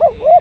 Woo.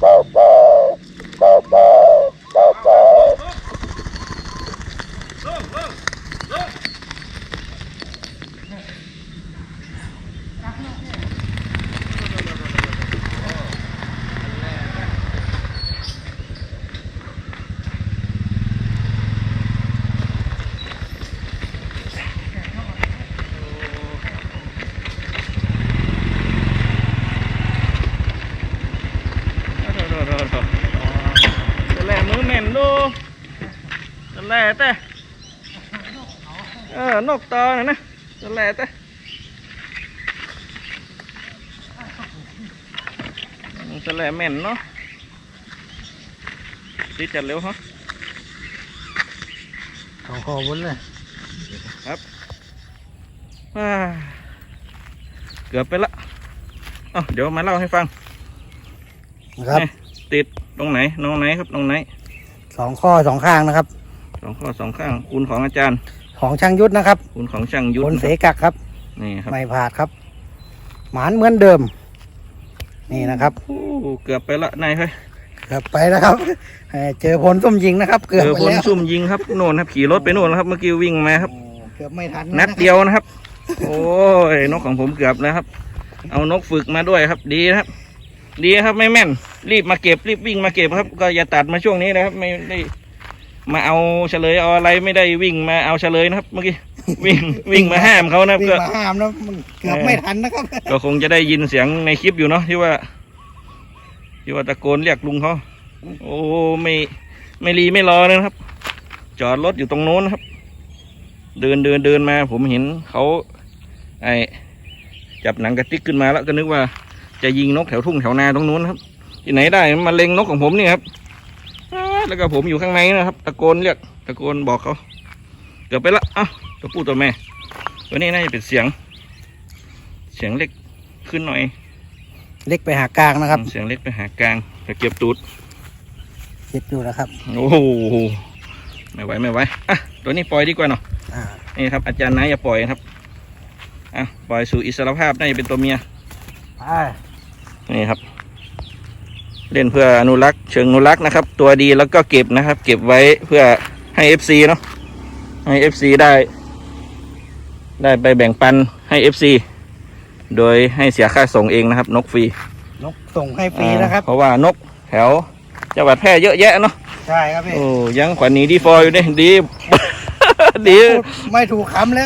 Bye. เออนกตอน่ะนะจะแหล่แต่จะแหล่แม่นเนาะติดจัดเร็วฮะขอขอวุ้นเลยอ่าเกือบไปละเอ้าเดี๋ยวมาเล่าให้ฟังนะครับเนี่ยติดตรงไหนน้องไหนครับน้องไหนสองข้อสองข้างนะครับสองข้อสองข้างคูณของอาจารย์ ของช่างยุทธนะครับคูณของช่างยุทบธนเสกักครับ นี่ครับ ไม่ผาดครับ หมานเหมือนเดิม นี่นะครับโอ้เกือบไปละนายเฮ้ยเกือบไปแล้วครับเอ่อเจอพลส้มยิงนะครับ เกือบเจอไปคนแล้วซุ่มยิงครับโน่นครับ ขี่รถไปโน่นแล้วครับ เมื่อกี้วิ่งมาครับโอ้เกือบไม่ทันนัดเดียวนะครับ โอ้ยนกของผมเกือบนะครับ เอานกฝึกมาด้วยครับ ดีนะครับ ดีครับไม่แม่น รีบมาเก็บรีบวิ่งมาเก็บครับ ก็อย่าตัดมาช่วงนี้นะครับ ไม่ได้ มาเอาเฉลยเอาอะไรไม่ได้วิ่งมาเอาเฉลยนะครับ เมื่อกี้วิ่งวิ่งมาห้ามเขานะครับวิ่งก็มาห้ามนะมันเกือบไม่ทันนะครับ ก็คงจะได้ยินเสียงในคลิปอยู่เนาะที่ว่า ที่ว่าตะโกนเรียกลุงเขาโอ้ไม่ไม่รีไม่รอเลยนะครับ จอดรถอยู่ตรงโน้นนะครับ เดินเดินเดินมา ผมเห็นเขาไอจับหนังกระติกขึ้นมาแล้วก็นึกว่า จะยิงนกแถวทุ่งแถวนาตรงนู้นครับ ที่ไหนได้มาเล็งนกของผมนี่ครับอ้า แล้วก็ผมอยู่ข้างในนะครับ ตะโกนเรียกตะโกนบอกเขาเกือบไปละอะตัวผู้ตัวแม่ตัวนี้น่าจะเป็นเสียง เสียงเล็กขึ้นหน่อยเล็กไปหากลางนะครับเสียงเล็กไปหากลางไปเก็บตูดคิดอยู่นะครับ โอ้โหไม่ไหวไม่ไหวอะตัวนี้ปล่อยดีกว่าเนาะอ่านี่ครับอาจารย์นายอย่าปล่อยนะครับอะปล่อยสู่อิสรภาพได้เป็นตัวเมียไปนี่ครับ เล่นเพื่ออนุรักษ์เชิงอนุรักษ์นะครับ ตัวดีแล้วก็เก็บนะครับ เก็บไว้เพื่อให้ FC เนาะให้ FC ได้ ได้ไปแบ่งปันให้ FC โดยให้เสียค่าส่งเองนะครับ นกฟรีนกส่งให้ฟรีนะครับอ่าเพราะว่านกแถวจังหวัดแพร่เยอะแยะเนาะใช่ครับพี่โอ้ยังขวัญหนีดีฟอร์อยู่เนี่ยดี ดีพูดไม่ถูกคำเลย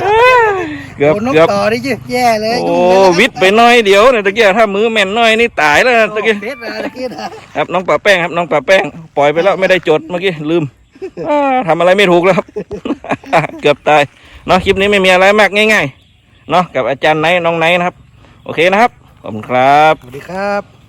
เกือบโดนนกเกือบต่อนี่แย่เลยโอ้ยุ่งเลยนะครับวิทย์ไปหน้อยเดียวเนี่ยตะเกียถ้ามือแม่นหน้อยนี่ตายแล้วนะตะเกียโอ้เด็ดเลยตะกี้นะครับน้องป่าแป้งครับน้องป่าแป้งปล่อยไปแล้วไม่ได้จดเมื่อกี้ลืมอ่าทำอะไรไม่ถูกแล้วครับ เกือบตายเนาะคลิปนี้ไม่มีอะไรมากง่ายๆเนาะกับอาจารย์ไนท์น้องไนท์นะครับ โอเคนะครับขอบคุณครับ สวัสดีครับ